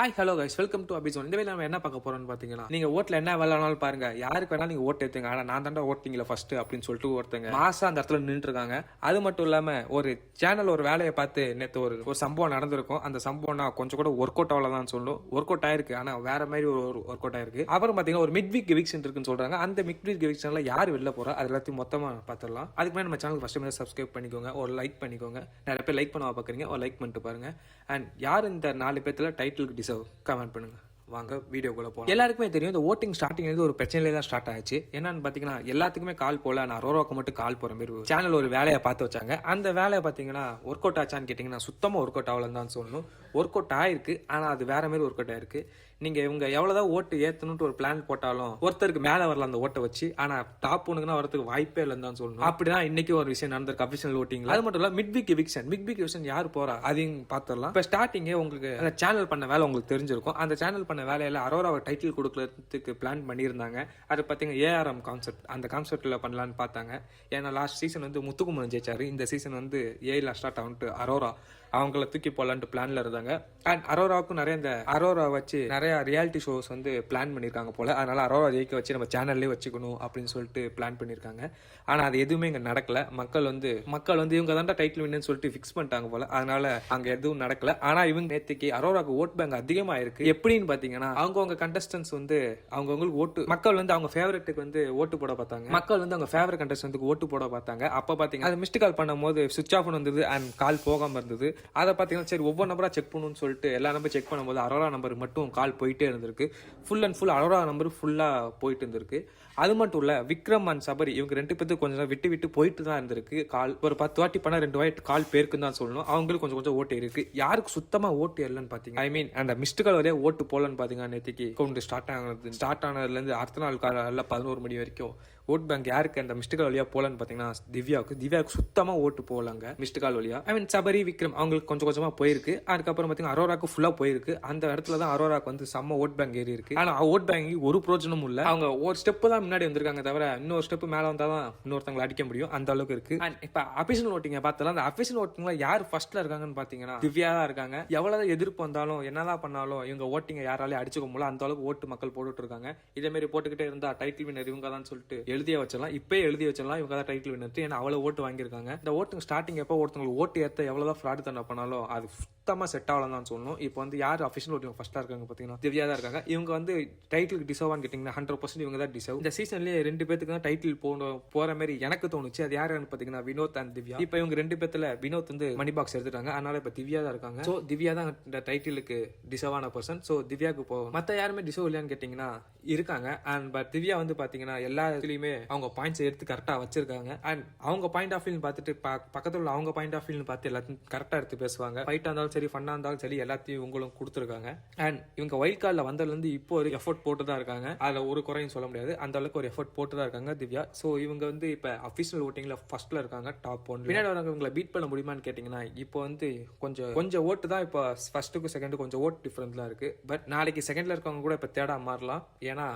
Hi hello guys welcome to அபிசோன் இந்த வேலை நம்ம என்ன பார்க்க போறோம்னு பார்த்தீங்கன்னா நீங்க ஓட்டில் என்ன வேலைனாலும் பாருங்க. யாருக்கு வேணாலும் நீங்க ஓட்டு ஏத்துங்க. ஆனா நான் தாண்டா ஓட்டிங்களா ஃபர்ஸ்ட் அப்படின்னு சொல்லிட்டு ஒருத்தங்க மாசம் அந்த இடத்துல நின்று இருக்காங்க அது மட்டும் இல்லாம ஒரு சேனல் ஒரு வேலையை பார்த்து நேற்று ஒரு ஒரு சம்பவம் நடந்திருக்கும். அந்த சம்பவம் நான் கொஞ்சம் கூட ஒர்க் அவுட் ஆகலதான் சொல்லும் ஒர்க் அவுட் ஆயிருக்கு. ஆனா வேற மாதிரி ஒரு ஒர்க் அவுட் ஆயிருக்கு. அப்புறம் பாத்தீங்கன்னா ஒரு மிட் வீக் எவிக்ஷன் இருக்குன்னு சொல்றாங்க. அந்த மிட் வீக் எவிக்ஷன்ல யார் வெளில போறா? அது எல்லாத்தையும் மொத்தமா பார்த்துடலாம் அதுக்கு மேலே நம்ம சேனல் ஃபர்ஸ்ட் மேலே சப்ஸ்கிரைப் பண்ணிக்கோங்க. ஒரு லைக் பண்ணிக்கோங்க. நிறைய பேர் லைக் பண்ண பார்க்குறீங்க ஒரு லைக் பண்ணிட்டு பாருங்க. அண்ட் யார் இந்த நாலு பேர்த்துல டைட்டிலுக்கு டிசர்வ் கமெண்ட் பண்ணுங்க. வாங்க வீடியோக்குள்ளே போகலாம் எல்லாருக்குமே தெரியும் இந்த ஓட்டிங் ஸ்டார்டிங் வந்து ஒரு பிரச்சனையில தான் ஸ்டார்ட் ஆச்சு. என்னன்னு பாத்தீங்கன்னா எல்லாத்துக்குமே கால் போல நான் ரோரோக்கு மட்டும் கால் போற மாதிரி சேனல் ஒரு வேலையை பார்த்து வச்சாங்க. அந்த வேலையை பாத்தீங்கன்னா ஒர்க் அவுட் ஆச்சான்னு கேட்டிங்கன்னா சுத்தமா ஒர்க் அவுட் ஆகலன்னு தான் சொல்லணும். ஒர்க் அவுட் ஆயிருக்கு. ஆனா அது வேற மாதிரி ஒர்க் அவுட் ஆயிருக்கு. நீங்க இவங்க எவ்வளவுதான் ஓட்டு ஏற்றணுன்ட்டு ஒரு பிளான் போட்டாலும் ஒருத்தருக்கு மேல வரல அந்த ஓட்டை வச்சு ஆனா டாப் ஒண்ணுக்குன்னா வரதுக்கு வாய்ப்பே இல்லைன்னு தான் சொல்லணும். அப்படிதான் இன்னைக்கு ஒரு விஷயம் நடந்திருக்கு அபிஷனல் ஓட்டிங் அது மட்டும் இல்ல mid week eviction mid week eviction யார் போறா? அதையும் பாத்துடலாம் இப்ப ஸ்டார்டிங்கே உங்களுக்கு அந்த சேனல் பண்ண வேலை உங்களுக்கு தெரிஞ்சிருக்கும். அந்த சேனல் பண்ண வேலையில அரோராவை டைட்டில் கொடுக்கறதுக்கு பிளான் பண்ணியிருந்தாங்க. அது பார்த்தீங்கன்னா ஏஆர்எம் கான்செப்ட் அந்த கான்செப்ட்ல பண்ணலான்னு பார்த்தாங்க. ஏன்னா லாஸ்ட் சீசன் வந்து முத்துக்குமரன் ஜெயிச்சாரு. இந்த சீசன் வந்து ஏல ஸ்டார்ட் ஆகிட்டு அரோரா அவங்கள தூக்கி போடலான்ட்டு பிளான்ல இருந்தாங்க. அண்ட் அரோராவுக்கும் நிறைய இந்த அரோரா வச்சு நிறைய ரியாலிட்டி ஷோஸ் வந்து பிளான் பண்ணியிருக்காங்க போல. அதனால அரோரா ஜெயிக்க வச்சு நம்ம சேனல்லே வச்சுக்கணும் அப்படின்னு சொல்லிட்டு பிளான் பண்ணியிருக்காங்க ஆனால் அது எதுவுமே இங்கே நடக்கல. மக்கள் வந்து மக்கள் வந்து இவங்க தான் டைட்டில் வின்னு சொல்லிட்டு ஃபிக்ஸ் பண்ணிட்டாங்க போல. அதனால அங்கே எதுவும் நடக்கல. ஆனால் இவங்க நேற்றுக்கு அரோராக்கு ஓட் பேங்க் அதிகமாக இருக்கு எப்படின்னு பார்த்தீங்கன்னா அவங்கவுங்க கண்டஸ்டன்ஸ் வந்து அவங்கவுங்களுக்கு ஓட்டு மக்கள் வந்து அவங்க ஃபேவரட்டுக்கு வந்து ஓட்டு போட பார்த்தாங்க. மக்கள் வந்து அவங்க ஃபேவரட் கண்டஸ்டன்ட்டுக்கு ஓட்டு போட பார்த்தாங்க. அப்போ பார்த்தீங்கன்னா அது மிஸ்டு கால் பண்ணும்போது சுவிச் ஆஃப் வந்தது அண்ட் கால் போகாமல் இருந்தது. அதை பார்த்தீங்கன்னா சரி ஒவ்வொரு நம்பராக செக் பண்ணணும்னு சொல்லிட்டு எல்லா நம்பர் செக் பண்ணும்போது அரோரா நம்பர் மட்டும் கால் போயிட்டே இருந்திருக்கு. Full and full Aurora number ஃபுல்லாக போயிட்டு இருந்திருக்கு. அது மட்டும் இல்லை விக்ரம் அண்ட் சபரி இவங்க ரெண்டு பேத்துக்கு கொஞ்சம் நேரம் விட்டு விட்டு போயிட்டு தான் இருந்திருக்கு. கால் ஒரு பத்து வாட்டி பண்ணால் ரெண்டு வாட்டி கால் பேருக்குன்னு தான் சொல்லணும். அவங்களுக்கு கொஞ்சம் கொஞ்சம் ஓட்டு இருக்கு. யாருக்கு சுத்தமாக ஓட்டு இல்லைன்னு பார்த்தீங்க? ஐ மீன் அந்த மிஸ்டு கால் வரையே ஓட்டு போலன்னு பார்த்தீங்கன்னா நேற்றுக்கு கவுண்ட் ஸ்டார்ட் ஆனது ஸ்டார்ட் ஆனதுலேருந்து அடுத்த நாள் காலையில் பதினோரு மணி வரைக்கும் ஓட் பேங்க் யாருக்கு அந்த மிஸ்டு கால் வழியா போலன்னு பாத்தீங்கன்னா திவ்யாவுக்கு. திவ்யாவுக்கு சுத்தமா ஓட்டு போகலாங்க மிஸ்டு கால் வழியா. ஐ மீன் சபரி விக்ரம் அவங்களுக்கு கொஞ்சம் கொஞ்சமா போயிருக்கு. அதுக்கப்புறம் பாத்தீங்கன்னா அரோராக்கு ஃபுல்லா போயிருக்கு. அந்த இடத்துல தான் அரோராக்கு வந்து செம்ம ஓட் பேங்க் ஏறி இருக்கு. ஆனா ஓட் பேங்க் ஒரு பிரோஜனமும் இல்ல. அவங்க ஒரு ஸ்டெப் தான் முன்னாடி வந்திருக்காங்க தவிர இன்னொரு ஸ்டெப் மேல வந்தால் தான் இன்னொருத்தவங்களை அடிக்க முடியும். அந்த அளவுக்கு இருக்கு. அண்ட் இப்ப அபிஷன் ஓட்டிங்க பார்த்தலாம் அந்த அபிஷன் ஓட்டிங்ல யார் ஃபர்ஸ்ட்ல இருக்காங்கன்னு பாத்தீங்கன்னா திவ்யா தான் இருக்காங்க. எவ்வளவு எதிர்ப்பு வந்தாலும் என்னதான் பண்ணாலும் இவங்க ஓட்டிங்க யாராலையும் அடிச்சுக்க முடியல. அந்த அளவுக்கு ஓட்டு மக்கள் போட்டுட்டு இருக்காங்க. இதே மாதிரி போட்டுக்கிட்டே இருந்தா டைட்டில் வினர் இவங்க தான் சொல்லிட்டு எழுதிய வச்சிடலாம். இப்பயே எழுதி வச்சிடலாம். இவங்க தான் டைட்டில் வினர் ஏன்னா அவ்வளவு ஓட்டு வாங்கியிருக்காங்க. இந்த ஓட்டுங்க ஸ்டார்டிங் எப்போ ஒருத்தவங்களுக்கு ஓட்டு ஏற்ற எவ்வளவுதான் ஃப்ராட் தண்டை பண்ணாலும் அது சுத்தமாக செட் ஆகலாம் தான் சொல்லணும். இப்போ வந்து யார் அஃபிஷியல் ஓட்டிங் ஃபஸ்ட்டாக இருக்காங்க பார்த்தீங்கன்னா திவ்யா தான் இருக்காங்க. இவங்க வந்து டைட்டிலுக்கு டிசர்வான்னு கேட்டிங்கன்னா ஹண்ட்ரட் பர்சன்ட் இவங்க தான் டிசர்வ் இந்த சீசன்லேயே ரெண்டு பேத்துக்கு தான் டைட்டில் போன போகிற மாதிரி எனக்கு தோணுச்சு. அது யாருன்னு பார்த்தீங்கன்னா வினோத் அண்ட் திவ்யா. இப்போ இவங்க ரெண்டு பேத்துல வினோத் வந்து மணி பாக்ஸ் எடுத்துட்டாங்க. அதனால இப்போ திவ்யா தான் இருக்காங்க. ஸோ திவ்யா தான் இந்த டைட்டிலுக்கு டிசர்வான பர்சன் ஸோ திவ்யாவுக்கு போவோம் மற்ற யாருமே டிசர்வ் இல்லையான்னு கேட்டிங்கன்னா இருக்காங்க. அண்ட் பட் திவ்யா வந்து பார்த்தீங்கன்னா எல்லா இதுலையுமே அவங்க பாயிண்ட்ஸ் எடுத்து கரெக்டாக வச்சிருக்காங்க. அண்ட் அவங்க பாயிண்ட் ஆஃப் வியூன்னு பார்த்துட்டு பக்கத்தில் உள்ள அவங்க பாயிண்ட் ஆஃப் வியூன்னு பார்த்து எல்லாத்தையும் கரெக்டாக எடுத்து பேசுவாங்க. ஃபைட்டாக இருந்தாலும் சரி சரி ஃபன்னாக இருந்தாலும் சரி எல்லாத்தையும் உங்களும் கொடுத்துருக்காங்க. அண்ட் இவங்க ஒயிட் கார்டில் வந்ததுலேருந்து இப்போ ஒரு எஃபோர்ட் போட்டு தான் இருக்காங்க. அதில் ஒரு குறையும் சொல்ல முடியாது. அந்த அளவுக்கு ஒரு எஃபோர்ட் போட்டு தான் இருக்காங்க திவ்யா. ஸோ இவங்க வந்து இப்போ அஃபிஷியல் ஓட்டிங்கில் ஃபர்ஸ்ட்ல இருக்காங்க டாப் ஒன் பின்னாடி வரவங்க இவங்களை பீட் பண்ண முடியுமான்னு கேட்டிங்கன்னா இப்போ வந்து கொஞ்சம் கொஞ்சம் ஓட்டு தான் இப்போ ஃபர்ஸ்ட்டுக்கு செகண்டுக்கு கொஞ்சம் ஓட்டு டிஃப்ரெண்ட்லாம் இருக்குது பட் நாளைக்கு செகண்டில் இருக்கவங்க கூட இப்போ தேடா மாறலாம். ஏன்னா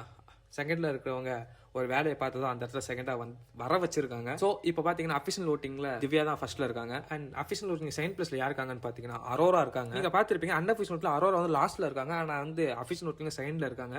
செகண்டில் இருக்கிறவங்க ஒரு வேலையை பார்த்து தான் அந்த இடத்துல செகண்டா வந்து வர வச்சிருக்காங்க. ஸோ இப்போ பார்த்தீங்கன்னா அஃபிஷியல் ஓட்டிங்ல திவ்யா தான் ஃபர்ஸ்ட்ல இருக்காங்க. அண்ட் அஃபிஷியல் ஓட்டிங் செகண்ட் பிளேஸ்ல யார் இருக்காங்கன்னு பார்த்தீங்கன்னா அரோரா இருக்காங்க. நீங்க பார்த்துருப்பீங்க அன்அஃபிஷியல் ஓட்டில் அரோரா வந்து லாஸ்ட்ல இருக்காங்க. ஆனால் வந்து அஃபிஷியல் ஓட்டிங் செகண்ட்ல இருக்காங்க.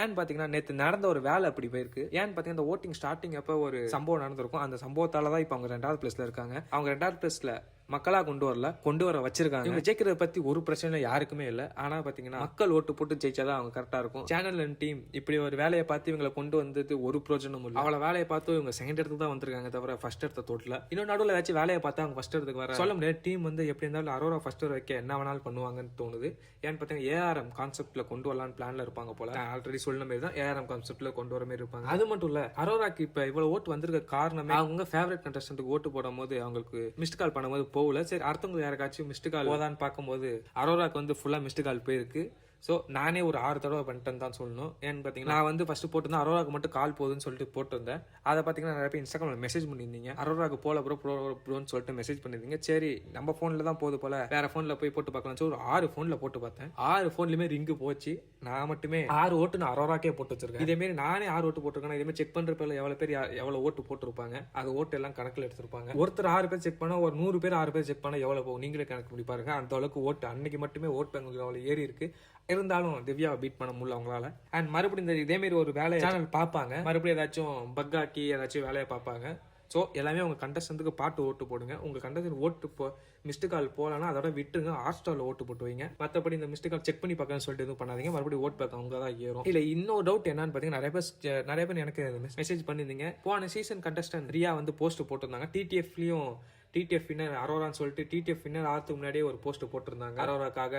ஏன்னு பார்த்தீங்கன்னா நேற்று நடந்த ஒரு வேலை அப்படி போயிருக்கு. ஏன்னு பார்த்தீங்கன்னா இந்த ஓட்டிங் ஸ்டார்டிங் அப்போ ஒரு சம்பவம் நடந்திருக்கும். அந்த சம்பவத்தால தான் இப்போ அவங்க ரெண்டாவது பிளேஸ்ல இருக்காங்க. அவங்க ரெண்டாவது பிளேஸ்ல மக்களா கொண்டு வரல கொண்டு வர வச்சிருக்காங்க. இவங்க ஜெயிக்கிறத பத்தி ஒரு பிரச்சனை யாருக்குமே இல்ல. ஆனா பாத்தீங்கன்னா மக்கள் ஓட்டு போட்டு ஜெயிச்சாதான் அவங்க கரெக்டா இருக்கும். சேனல் அண்ட் டீம் இப்படி ஒரு வேலையை பார்த்து இவங்களை கொண்டு வந்தது ஒரு பிரயோஜனமும் இல்ல. அவள வேலையை பார்த்து இவங்க செகண்ட் இடத்துக்கு தான் வந்திருக்காங்க தவிர ஃபர்ஸ்ட் இடத்த தோட்டல. இன்னும் நடுவில் ஏதாச்சும் வேலையை பார்த்து அவங்க ஃபர்ஸ்ட் இடத்துக்கு வர சொல்ல முடியாது. டீம் வந்து எப்படி இருந்தாலும் அரோரா ஃபர்ஸ்ட் வைக்க என்ன வேணாலும் பண்ணுவாங்கன்னு தோணுது. ஏன்னு பார்த்தீங்கன்னா ஏஆர்எம் கான்செப்ட்ல கொண்டு வரலாம்னு பிளான்ல இருப்பாங்க போல. ஆல்ரெடி சொன்ன மாதிரி தான் ஏஆர்எம் கான்செப்ட்ல கொண்டு வர மாதிரி இருப்பாங்க. அது மட்டும் இல்ல அரோராக்கு இப்ப இவ்வளவு ஓட்டு வந்திருக்க காரணமே அவங்க ஃபேவரட் கண்டஸ்டன்ட்டுக்கு ஓட்டு போடும் போது அவங்களுக்கு மிஸ்ட் கால் பண்ணும்போது போகல. சரி அடுத்தவங்க யாருக்காச்சும் மிஸ்டு கால் போதான்னு பார்க்கும்போது அரோராக்கு வந்து ஃபுல்லா மிஸ்டு கால் போயிருக்கு. ஸோ நானே ஒரு ஆறு தடவை பண்ணிட்டேன்னு தான் சொல்லணும். ஏன்னு பார்த்தீங்கன்னா நான் வந்து ஃபஸ்ட்டு போட்டிருந்தேன். அரோராக்கு மட்டும் கால் போகுதுன்னு சொல்லிட்டு போட்டிருந்தேன். அதை பார்த்தீங்கன்னா நிறைய பேர் இன்ஸ்டாகிராமில் மெசேஜ் பண்ணியிருந்தீங்க. அரோராக்கு போல ப்ரோ ப்ரோ ப்ரோன்னு சொல்லிட்டு மெசேஜ் பண்ணியிருந்தீங்க. சரி நம்ம ஃபோனில் தான் போகுது போல. வேற ஃபோனில் போய் போட்டு பார்க்கலாம். சொல்லி ஒரு ஆறு ஃபோனில் போட்டு பார்த்தேன். ஆறு ஃபோன்லையுமே ரிங்கு போச்சு. நான் மட்டுமே ஆறு ஓட்டு நான் அரோராக்கே போட்டு வச்சிருக்கேன். இதேமாரி நானே ஆறு ஓட்டு போட்டிருக்கேன் இதே மாதிரி செக் பண்ற எவ்வளோ பேர் எவ்வளோ ஓட்டு போட்டிருப்பாங்க? அது ஓட்டு எல்லாம் கணக்கில் எடுத்திருப்பாங்க. ஒருத்தர் ஆறு பேர் செக் பண்ணால் ஒரு நூறு பேர் ஆறு பேர் செக் பண்ணால் எவ்வளோ போகும்? நீங்களே கணக்கு பண்ணி பாருங்க. அந்த அளவுக்கு ஓட்டு. அன்னைக்கு மட்டுமே ஓட்டு எங்களுக்கு அவ்வளோ ஏறி இருக்கு. இருந்தாலும் திவ்யாவை பீட் பண்ண முடியல அவங்களால. அண்ட் மறுபடியும் இந்த இதேமாரி ஒரு வேலையை சேனல் பார்ப்பாங்க. மறுபடியும் ஏதாச்சும் பக் ஆக்கி ஏதாச்சும் வேலையை பார்ப்பாங்க. ஸோ எல்லாமே உங்கள் கண்டஸ்டன்ட்டுக்கு பாட்டு ஓட்டு போடுங்க. உங்கள் கண்டஸ்டன் ஓட்டு போ மிஸ்டு கால் போகலன்னா அதோட விட்டுருங்க. ஹாட்ஸ்டாரில் ஓட்டு போட்டு வைங்க. மற்றபடி இந்த மிஸ்டு கால் செக் பண்ணி பார்க்கணும்னு சொல்லிட்டு எதுவும் பண்ணாதீங்க. மறுபடியும் ஓட் பார்க்க அவங்க தான் ஏறும். இல்லை இன்னொரு டவுட் என்னன்னு பார்த்தீங்கன்னா நிறைய பேர் நிறைய பேர் எனக்கு மெசேஜ் பண்ணியிருந்தீங்க. போன சீசன் கண்டஸ்டன் ரியா வந்து போஸ்ட் போட்டிருந்தாங்க. டிடிஎஃப்லையும் டிடிஎஃப் வின்னர் அரோரான்னு சொல்லிட்டு டிடிஎஃப் வின்னர் ஆகிறதுக்கு முன்னாடியே ஒரு போஸ்ட் போட்டிருந்தாங்க. அரோராக்காக.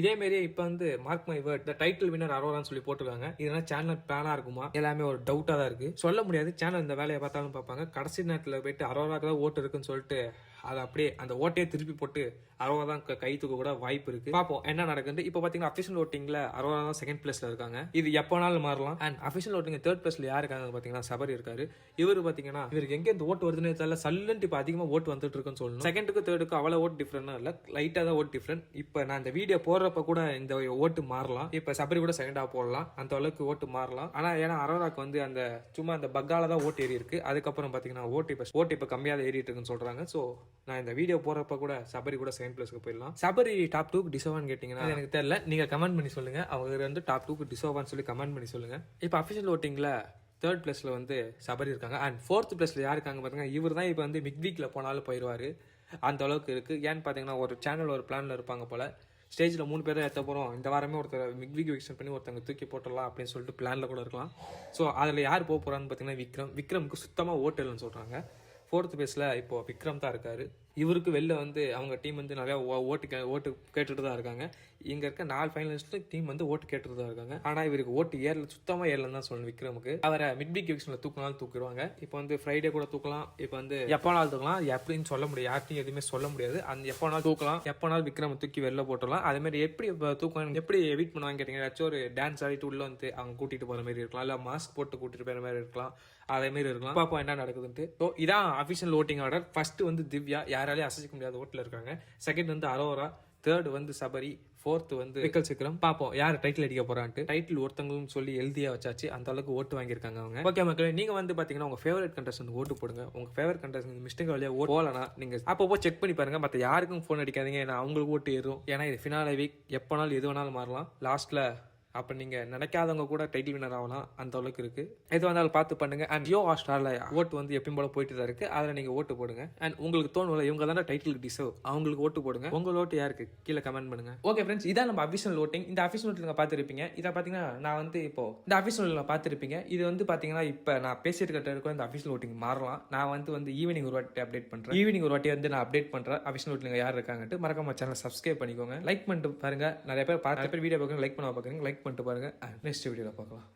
இதே மாதிரியே இப்போ வந்து mark my word the title winner அரோரான்னு சொல்லி போட்டிருக்காங்க. இதெல்லாம் சேனல் பிளானா இருக்குமா? எல்லாமே ஒரு டவுட்டா தான் இருக்கு. சொல்ல முடியாது. சேனல் இந்த வேலையை பார்த்தாலும் பார்ப்பாங்க. கடைசி நேரத்தில் போயிட்டு அரோராக்கு தான் ஓட்டு இருக்குன்னு சொல்லிட்டு அதை அப்படியே அந்த ஓட்டையை திருப்பி போட்டு அரோரா தான் க- கை தூக்க கூட வாய்ப்பு இருக்கு. பார்ப்போம் என்ன நடக்குது இப்போ பாத்தீங்கன்னா அஃபிஷியல் ஓட்டிங்ல அரோரா தான் செகண்ட் பிளேஸ்ல இருக்காங்க. இது எப்போனாலும் மாறலாம். அண்ட் அஃபிஷியல் ஓட்டிங் தேர்ட் பிளேஸ்ல யார் இருக்காங்க பாத்தீங்கன்னா சபரி இருக்காரு. இவரு பாத்தீங்கன்னா இவருக்கு எங்க இந்த ஓட்டு வருதுன்னு தெரியல. சல்லுன்ட்டு இப்போ அதிகமா ஓட்டு வந்துட்டு இருக்குன்னு சொல்லணும். செகண்டுக்கு தேர்டுக்கு அவ்வளவு ஓட்டு டிஃப்ரெண்ட் இல்ல. லைட்டா தான் ஓட்டு டிஃப்ரெண்ட் இப்போ நான் இந்த வீடியோ போடுறப்ப கூட இந்த ஓட்டு மாறலாம். இப்போ சபரி கூட செகண்டா போடலாம். அந்த அளவுக்கு ஓட்டு மாறலாம். ஆனா ஏன்னா அரோராக்கு வந்து அந்த சும்மா அந்த பக்கால தான் ஓட்டு ஏறி இருக்கு அதுக்கப்புறம் பாத்தீங்கன்னா ஓட்டு இப்போ ஓட்டு இப்போ கம்மியாக தான் ஏறிட்டு இருக்குன்னு சொல்றாங்க. ஸோ நான் இந்த வீடியோ போறப்ப கூட சபரி கூட செகண்ட் பிளேஸ்க்கு போயிடலாம். சபரி டாப் டூக்கு டிசோவான்னு கேட்டிங்கன்னா எனக்கு தெரியல. நீங்க கமெண்ட் பண்ணி சொல்லுங்க. அவங்க வந்து டாப் டூக்கு டிசோவான்னு சொல்லி கமெண்ட் பண்ணி சொல்லுங்க. இப்போ அஃபிஷியல் ஓட்டிங்ல தேர்ட் பிளேஸ்ல வந்து சபரி இருக்காங்க. அண்ட் ஃபோர்த் பிளேஸ்ல யார் இருக்காங்க பாருங்க இவர் தான் இப்போ வந்து மிக் வீக்ல போனாலும் போயிடுவாரு அந்த அளவுக்கு இருக்கு. ஏன்னு பாத்தீங்கன்னா ஒரு சேனல் ஒரு பிளான்ல இருப்பாங்க போல. ஸ்டேஜில் மூணு பேர் ஏற்ற போகிறோம் இந்த வாரமே ஒருத்தர் மிக் வீக் எக்ஸ்டெண்ட் பண்ணி ஒருத்தங்க தூக்கி போட்டுடலாம் அப்படின்னு சொல்லிட்டு பிளானில் கூட இருக்கலாம். ஸோ அதில் யார் போக போகிறான்னு பார்த்தீங்கன்னா விக்ரம். விக்ரமுக்கு சுத்தமாக ஓட்டு இல்லைன்னு சொல்கிறாங்க ஃபோர்த் பேஸில் இப்போ விக்ரம் தான் இருக்காரு. இவருக்கு வெளில வந்து அவங்க டீம் வந்து நிறையா ஓ- ஓட்டு கே ஓட்டு கேட்டுட்டு தான் இருக்காங்க. இங்கே இருக்க நாலு ஃபைனலிஸ்ட்டு டீம் வந்து ஓட்டு கேட்டுட்டு தான் இருக்காங்க. ஆனால் இவருக்கு ஓட்டு ஏறல சுத்தமாக ஏறலன்னு தான் சொல்லணும் விக்ரமுக்கு. அவரை மிட் வீக் விக்ஷனில் தூக்கினாலும் தூக்கிடுவாங்க. இப்போ வந்து ஃப்ரைடே கூட தூக்கலாம். இப்போ வந்து எப்போ தூக்கலாம். எப்படின்னு சொல்ல முடியாது. யார்ட்டையும் எதுவுமே சொல்ல முடியாது. அந்த எப்போ தூக்கலாம். எப்போனாலும் விக்ரம் தூக்கி வெளில போட்டுடலாம். அதேமாதிரி எப்படி இப்போ தூக்கம் எப்படி வெயிட் பண்ணுவாங்க கேட்டீங்கன்னா ஏதாச்சும் ஒரு டான்ஸ் ஆடிட்டு உள்ள வந்து அவங்க கூட்டிட்டு போகிற மாதிரி இருக்கலாம். இல்லை மாஸ்க் போட்டு கூட்டிட்டு போகிற மாதிரி இருக்கலாம். அதே மாதிரி இருக்கலாம். பார்ப்போம் என்ன நடக்குதுன்ட்டு. ஸோ இதான் அஃபிஷியல் ஓட்டிங் ஆர்டர் ஃபர்ஸ்ட் வந்து திவ்யா யாராலையும் அசைக்க முடியாத ஓட்டில் இருக்காங்க. செகண்ட் வந்து அரோரா தேர்ட் வந்து சபரி ஃபோர்த் வந்து விக்கல் சிக்கரம். பாப்போம் யார் டைட்டில் அடிக்க போறான்ட்டு. டைட்டில் ஒருத்தங்களும் சொல்லி எழுதியா வச்சாச்சு. அந்த அளவுக்கு ஓட்டு வாங்கியிருக்காங்க அவங்க. ஓகே மக்களே நீங்க வந்து பாத்தீங்கன்னா உங்க ஃபேவரட் கண்டஸ்ட் ஓட்டு போடுங்க. உங்க ஃபேவரட் கண்டஸ்ட் மிஸ்டேக் வழியா ஓட்டு போலனா நீங்க அப்பப்போ செக் பண்ணி பாருங்க. மத்த யாருக்கும் ஃபோன் அடிக்காதீங்க. ஏன்னா அவங்களுக்கு ஓட்டு ஏறும். ஏன்னா இது ஃபினாலே வீக் எப்போனாலும் எது வேணாலும் மாறலாம். லாஸ்ட்ல அப்போ நீங்கள் நினைக்காதவங்க கூட டைட்டில் வினர் ஆகலாம். அந்த அளவுக்கு இருக்கு. எது வந்தாலும் பார்த்து பண்ணுங்க. அண்ட் ஜியோ ஹாஸ்டாரில் ஓட்டு வந்து எப்பயும் போல போயிட்டு தான் இருக்கு. அதில் நீங்கள் ஓட்டு போடுங்க. அண்ட் உங்களுக்கு தோணும்ல இவங்க தானே டைட்டிலுக்கு டிசர்வ் அவங்களுக்கு ஓட்டு போடுங்க. உங்கள் ஓட்டு யாருக்கு? கீழே கமெண்ட் பண்ணுங்க. ஓகே ஃப்ரெண்ட்ஸ் இதான் நம்ம அஃபிஷியல் ஓட்டிங் இந்த அஃபிஷியல் ஓட்டில் நீங்கள் பார்த்துருப்பீங்க. இதை பார்த்தீங்கன்னா நான் வந்து இப்போ இந்த அஃபிஷியல் பார்த்துருப்பீங்க. இது வந்து பார்த்தீங்கன்னா இப்போ நான் பேசிட்டு கிட்ட இருக்க இந்த அஃபிஷியல் ஓட்டிங் மாறலாம். நான் வந்து வந்து ஈவினிங் ஒரு வாட்டி அப்டேட் பண்ணுறேன் ஈவினிங் ஒரு வாட்டி வந்து நான் அப்டேட் பண்ணுறேன் அஃபிஷியல் ஓட்டில் யார் இருக்காங்கட்டு மறக்காம சேனல் சப்ஸ்கிரைப் பண்ணிக்கோங்க. லைக் பண்ணிட்டு பாருங்க. நிறைய பேர் பார்த்து பேர் வீடியோ பார்க்குறீங்க லைக் பண்ண பார்க்குறீங்க. லைக் பண்ணிட்டு பாருங்கள் நெக்ஸ்ட் வீடியோவில் பார்க்கலாம்.